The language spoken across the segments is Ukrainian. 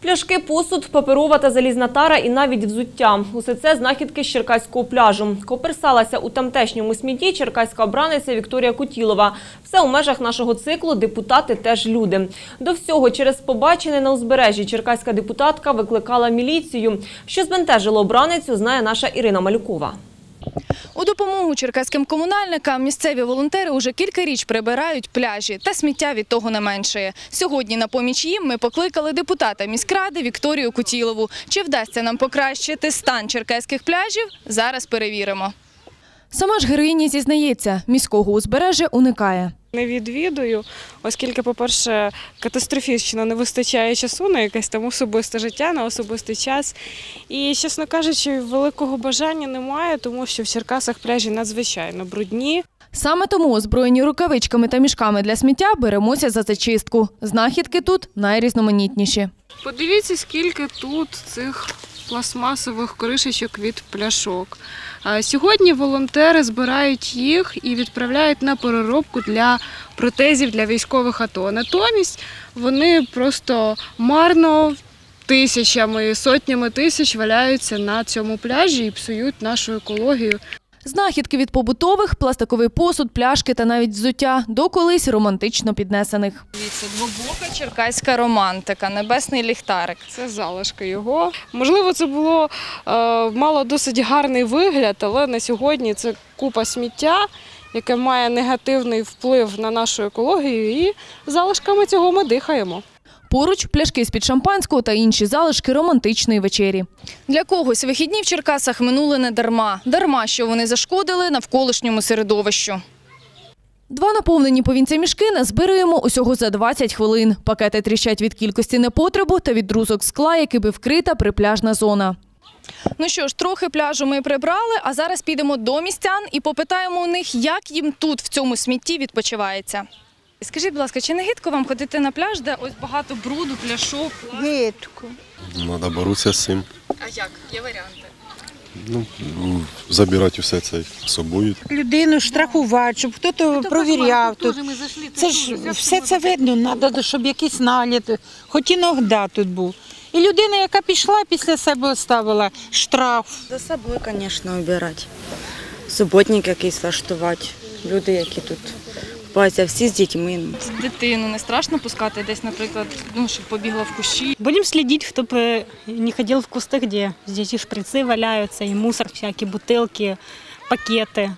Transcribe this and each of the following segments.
Пляшки, посуд, паперова та залізна тара і навіть взуття. Усе це знахідки з Черкаського пляжу. Коперсалася у тамтешньому смітті черкаська обраниця Вікторія Кутілова. Все у межах нашого циклу «Депутати теж люди». До всього через побачене на узбережжі черкаська депутатка викликала міліцію. Що збентежило обраницю, знає наша Ірина Малюкова. У допомогу черкаським комунальникам місцеві волонтери уже кілька річ прибирають пляжі, та сміття від того не меншає. Сьогодні на поміч їм ми покликали депутата міськради Вікторію Кутілову. Чи вдасться нам покращити стан черкаських пляжів? Зараз перевіримо. Сама ж героїня зізнається, міського узбережжя уникає. Не відвідую, оскільки, по-перше, катастрофічно не вистачає часу на якесь там особисте життя, на особистий час. І, чесно кажучи, великого бажання немає, тому що в Черкасах пляжі надзвичайно брудні. Саме тому, озброєні рукавичками та мішками для сміття, беремося за зачистку. Знахідки тут найрізноманітніші. Подивіться, скільки тут цих пластмасових кришечок від пляшок. Сьогодні волонтери збирають їх і відправляють на переробку для протезів для військових АТО. Натомість вони просто марно тисячами, сотнями тисяч валяються на цьому пляжі і псують нашу екологію. Знахідки від побутових, пластиковий посуд, пляшки та навіть взуття до колись романтично піднесених. Дивіться, двобока черкаська романтика, небесний ліхтарик. Це залишки його. Можливо, це було е, мало досить гарний вигляд, але на сьогодні це купа сміття, яке має негативний вплив на нашу екологію, і залишками цього ми дихаємо. Поруч пляшки з-під шампанського та інші залишки романтичної вечері. Для когось вихідні в Черкасах минули не дарма. Дарма, що вони зашкодили навколишньому середовищу. Два наповнені повінця мішки назбируємо усього за 20 хвилин. Пакети тріщать від кількості непотребу та від друзок скла, якими вкрита припляжна зона. Ну що ж, трохи пляжу ми прибрали, а зараз підемо до містян і попитаємо у них, як їм тут, в цьому смітті, відпочивається. Скажіть, будь ласка, чи не гидко вам ходити на пляж, де ось багато бруду, пляшок? Гидко. Треба боротися з цим. А як? Є варіанти? Ну, забирати все це з собою. Людину штрафувати, щоб хтось провіряв тут. Це ж все це видно, треба, щоб якийсь наліт, хоч іногда тут був. І людина, яка пішла, після себе оставила штраф. За собою, звісно, обирати. Суботник якийсь влаштувати. Люди, які тут купаються, всі з дітьми. Дитину не страшно пускати десь, наприклад, ну, щоб побігла в кущі. Будем следить, чтобы не ходил в кусты, где здесь и шприцы валяются, и мусор всякие, бутылки, пакеты.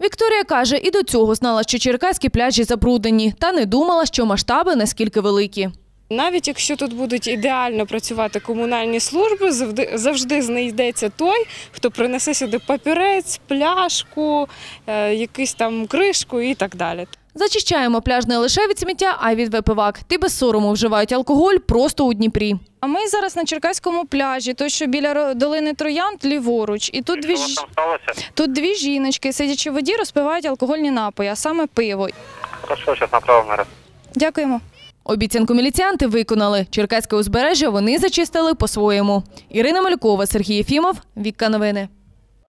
Вікторія каже, і до цього знала, що черкаські пляжі забруднені, та не думала, що масштаби наскільки великі. Навіть якщо тут будуть ідеально працювати комунальні служби, завжди, завжди знайдеться той, хто принесе сюди папірець, пляшку, е, якусь там кришку і так далі. Зачищаємо пляж не лише від сміття, а й від випивак. Ті без сорому вживають алкоголь просто у Дніпрі. А ми зараз на Черкаському пляжі, той, що біля долини Троянд, ліворуч. І тут дві, ж- тут дві жіночки, сидячи в воді, розпивають алкогольні напої, а саме пиво. Хорошо, сейчас направо на Дякуємо. Обіцянку міліціянти виконали. Черкаське узбережжя вони зачистили по-своєму. Ірина Малькова, Сергій Єфімов, Вікка Новини.